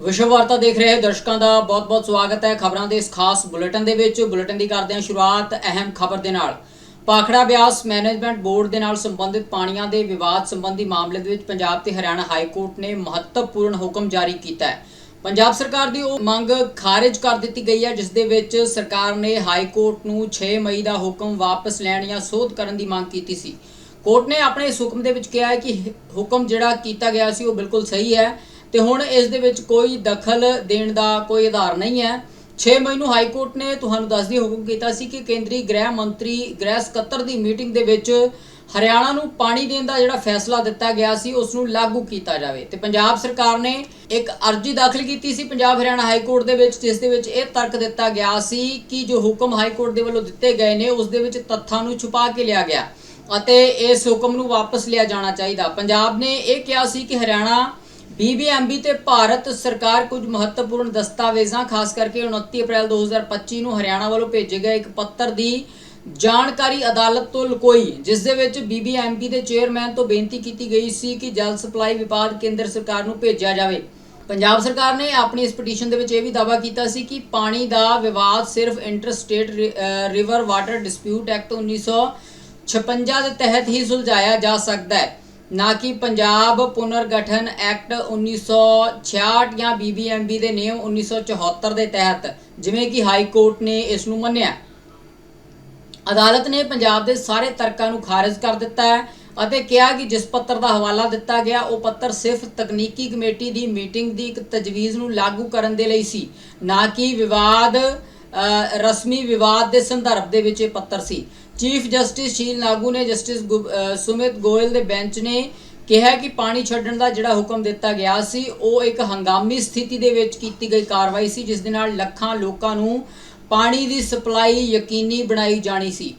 ਵਿਸ਼ਵ ਵਾਰਤਾ ਦੇਖ ਰਹੇ ਦਰਸ਼ਕਾਂ ਦਾ ਬਹੁਤ-ਬਹੁਤ ਸਵਾਗਤ ਹੈ ਖਬਰਾਂ ਦੇ ਇਸ ਖਾਸ ਬੁਲੇਟਿਨ ਦੇ ਵਿੱਚ। ਬੁਲੇਟਿਨ ਦੀ ਕਰਦੇ ਹਾਂ ਸ਼ੁਰੂਆਤ ਅਹਿਮ ਖਬਰ ਦੇ ਨਾਲ। ਪਾਖੜਾ ਬਿਆਸ ਮੈਨੇਜਮੈਂਟ ਬੋਰਡ ਦੇ ਨਾਲ ਸੰਬੰਧਿਤ ਪਾਣੀਆਂ ਦੇ ਵਿਵਾਦ ਸੰਬੰਧੀ ਮਾਮਲੇ ਦੇ ਵਿੱਚ ਪੰਜਾਬ ਤੇ ਹਰਿਆਣਾ ਹਾਈ ਕੋਰਟ ਨੇ ਮਹੱਤਵਪੂਰਨ ਹੁਕਮ ਜਾਰੀ ਕੀਤਾ ਹੈ। ਪੰਜਾਬ ਸਰਕਾਰ ਦੀ ਉਹ ਮੰਗ ਖਾਰਜ ਕਰ ਦਿੱਤੀ ਗਈ ਹੈ, ਜਿਸ ਦੇ ਵਿੱਚ ਸਰਕਾਰ ਨੇ ਹਾਈ ਕੋਰਟ ਨੂੰ 6 ਮਈ ਦਾ ਹੁਕਮ ਵਾਪਸ ਲੈਣ ਜਾਂ ਸੋਧ ਕਰਨ ਦੀ ਮੰਗ ਕੀਤੀ ਸੀ। ਕੋਰਟ ਨੇ ਆਪਣੇ ਇਸ ਹੁਕਮ ਦੇ ਵਿੱਚ ਕਿਹਾ ਹੈ ਕਿ ਹੁਕਮ ਜਿਹੜਾ ਕੀਤਾ ਗਿਆ ਸੀ ਉਹ ਬਿਲਕੁਲ ਸਹੀ ਹੈ। ਤੇ ਹੁਣ ਇਸ ਦੇ ਵਿੱਚ ਕੋਈ ਦਖਲ ਦੇਣ ਦਾ ਕੋਈ ਆਧਾਰ ਨਹੀਂ ਹੈ। 6 ਮਈ ਨੂੰ ਹਾਈ ਕੋਰਟ ਨੇ ਤੁਹਾਨੂੰ ਦੱਸਦੀ ਹੁਕਮ ਕੀਤਾ ਸੀ ਕਿ ਕੇਂਦਰੀ ਗ੍ਰਹਿ ਮੰਤਰੀ ਗ੍ਰਹਿ ਸਕੱਤਰ ਦੀ ਮੀਟਿੰਗ ਦੇ ਵਿੱਚ ਹਰਿਆਣਾ ਨੂੰ ਪਾਣੀ ਦੇਣ ਦਾ ਜਿਹੜਾ ਫੈਸਲਾ ਦਿੱਤਾ ਗਿਆ ਸੀ, ਉਸ ਨੂੰ ਲਾਗੂ ਕੀਤਾ ਜਾਵੇ। ਤੇ ਪੰਜਾਬ ਸਰਕਾਰ ਨੇ ਇੱਕ ਅਰਜ਼ੀ ਦਾਖਲ ਕੀਤੀ ਸੀ ਪੰਜਾਬ ਹਰਿਆਣਾ ਹਾਈ ਕੋਰਟ ਦੇ ਵਿੱਚ, ਜਿਸ ਦੇ ਵਿੱਚ ਇਹ ਤਰਕ ਦਿੱਤਾ ਗਿਆ ਸੀ ਕਿ ਜੋ ਹੁਕਮ ਹਾਈ ਕੋਰਟ ਦੇ ਵੱਲੋਂ ਦਿੱਤੇ ਗਏ ਨੇ, ਉਸ ਦੇ ਵਿੱਚ ਤੱਥਾਂ ਨੂੰ ਛੁਪਾ ਕੇ ਲਿਆ ਗਿਆ ਅਤੇ ਇਸ ਹੁਕਮ ਨੂੰ ਵਾਪਸ ਲਿਆ ਜਾਣਾ ਚਾਹੀਦਾ। ਪੰਜਾਬ ਨੇ ਇਹ ਕਿਹਾ ਸੀ ਕਿ ਹਰਿਆਣਾ ਬੀਬੀਐਮਬੀ ਤੇ ਭਾਰਤ ਸਰਕਾਰ ਕੁਝ ਮਹੱਤਵਪੂਰਨ ਦਸਤਾਵੇਜ਼ਾਂ, ਖਾਸ ਕਰਕੇ 29 ਅਪ੍ਰੈਲ 2025 ਨੂੰ ਹਰਿਆਣਾ ਵੱਲੋਂ ਭੇਜੇ ਗਏ ਇੱਕ ਪੱਤਰ ਦੀ ਜਾਣਕਾਰੀ ਅਦਾਲਤ ਤੋਂ ਲੁਕੋਈ, ਜਿਸ ਦੇ ਵਿੱਚ ਬੀਬੀਐਮਬੀ ਦੇ ਚੇਅਰਮੈਨ ਤੋਂ ਬੇਨਤੀ ਕੀਤੀ ਗਈ ਸੀ ਕਿ ਜਲ ਸਪਲਾਈ ਵਿਭਾਗ ਕੇਂਦਰ ਸਰਕਾਰ ਨੂੰ ਭੇਜਿਆ ਜਾਵੇ। ਪੰਜਾਬ ਸਰਕਾਰ ਨੇ ਆਪਣੀ ਇਸ ਪਟੀਸ਼ਨ ਦੇ ਵਿੱਚ ਇਹ ਵੀ ਦਾਅਵਾ ਕੀਤਾ ਸੀ ਕਿ ਪਾਣੀ ਦਾ ਵਿਵਾਦ ਸਿਰਫ interstate river water dispute act 1956 ਦੇ ਤਹਿਤ ਹੀ ਸੁਲਝਾਇਆ ਜਾ ਸਕਦਾ ਹੈ। ਨਾ ਕਿ ਪੰਜਾਬ ਪੁਨਰਗਠਨ ਐਕਟ 1966 ਜਾਂ ਬੀਬੀਐਮਬੀ ਦੇ ਨਿਯਮ 1974 ਦੇ ਤਹਿਤ, ਜਿਵੇਂ ਕਿ ਹਾਈ ਕੋਰਟ ਨੇ ਇਸ ਨੂੰ ਮੰਨਿਆ। ਅਦਾਲਤ ਨੇ ਪੰਜਾਬ ਦੇ ਸਾਰੇ ਤਰਕਾਂ ਨੂੰ ਖਾਰਜ ਕਰ ਦਿੱਤਾ ਹੈ ਅਤੇ ਕਿਹਾ ਕਿ ਜਿਸ ਪੱਤਰ ਦਾ ਹਵਾਲਾ ਦਿੱਤਾ ਗਿਆ, ਉਹ ਪੱਤਰ ਸਿਰਫ ਤਕਨੀਕੀ ਕਮੇਟੀ ਦੀ ਮੀਟਿੰਗ ਦੀ ਇੱਕ ਤਜਵੀਜ਼ ਨੂੰ ਲਾਗੂ ਕਰਨ ਦੇ ਲਈ ਸੀ। ਨਾ ਕਿ ਵਿਵਾਦ ਰਸਮੀ ਵਿਵਾਦ ਦੇ ਸੰਦਰਭ ਦੇ ਵਿੱਚ ਇਹ ਪੱਤਰ ਸੀ। ਚੀਫ ਜਸਟਿਸ ਸ਼ੀਲ ਨਾਗੂ ਨੇ ਜਸਟਿਸ ਗੁ- ਸੁਮਿਤ ਗੋਇਲ ਦੇ ਬੈਂਚ ਨੇ ਕਿਹਾ ਕਿ ਪਾਣੀ ਛੱਡਣ ਦਾ ਜਿਹੜਾ ਹੁਕਮ ਦਿੱਤਾ ਗਿਆ ਸੀ, ਉਹ ਇੱਕ ਹੰਗਾਮੀ ਸਥਿਤੀ ਦੇ ਵਿੱਚ ਕੀਤੀ ਗਈ ਕਾਰਵਾਈ ਸੀ, ਜਿਸ ਦੇ ਨਾਲ ਲੱਖਾਂ ਲੋਕਾਂ ਨੂੰ ਪਾਣੀ ਦੀ ਸਪਲਾਈ ਯਕੀਨੀ ਬਣਾਈ ਜਾਣੀ ਸੀ।